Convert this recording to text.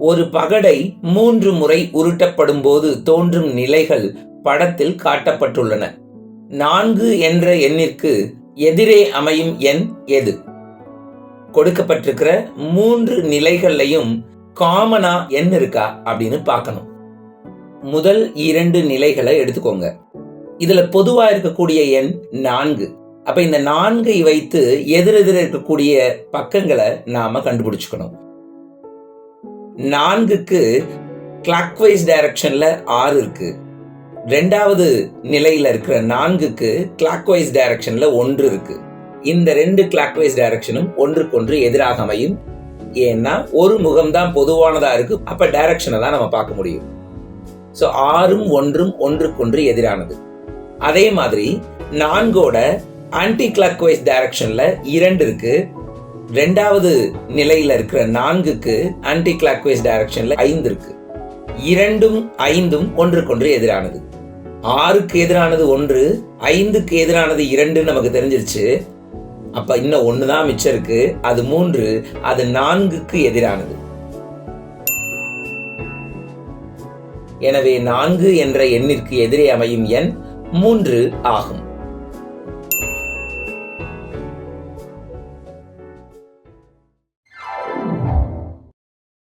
ஒரு பகடை மூன்று முறை உருட்டப்படும் போது தோன்றும் நிலைகள் படத்தில் காட்டப்பட்டுள்ளன. நான்கு என்ற எண்ணிற்கு எதிரே அமையும் எண் எது? கொடுக்கப்பட்டிருக்கிற மூன்று நிலைகள்லையும் காமனா எண் இருக்கா அப்படின்னு பார்க்கணும். முதல் இரண்டு நிலைகளை எடுத்துக்கோங்க. இதுல பொதுவா இருக்கக்கூடிய எண் நான்கு. அப்ப இந்த நான்கை வைத்து எதிரெதிர இருக்கக்கூடிய பக்கங்களை நாம கண்டுபிடிச்சுக்கணும். நான்குக்கு கிளாக்வைஸ் டைரக்ஷனில் ஆறு இருக்குது ரெண்டாவது நிலையில் இருக்கிற நான்குக்கு கிளாக்வைஸ் டைரக்ஷனில் ஒன்று இருக்குது இந்த ரெண்டு கிளாக்வைஸ் டைரக்ஷனும் ஒன்றுக்கொன்று எதிராக அமையும். ஏன்னா ஒரு முகம்தான் பொதுவானதாக இருக்குது அப்போ டைரக்ஷனை தான் நம்ம பார்க்க முடியும். ஸோ ஆறும் ஒன்றும் ஒன்றுக்கொன்று எதிரானது. அதே மாதிரி நான்கோட ஆன்டி கிளாக்வைஸ் டைரக்ஷனில் இரண்டு இருக்குது ரெண்டாவது நிலையில இருக்கிற நான்குக்கு ஆன்டி கிளாக்வைஸ் டைரக்ஷன்ல ஐந்து இருக்கு. இரண்டும் ஐந்தும் ஒன்றுக்கொன்று எதிரானது. ஆறுக்கு எதிரானது ஒன்று ஐந்துக்கு எதிரானது இரண்டுன்னு நமக்கு தெரிஞ்சிருச்சு. அப்ப இன்னும் ஒண்ணுதான் மிச்சம் இருக்கு. அது மூன்று அது நான்குக்கு எதிரானது. எனவே நான்கு என்ற எண்ணிற்கு எதிரே அமையும் எண் மூன்று ஆகும்.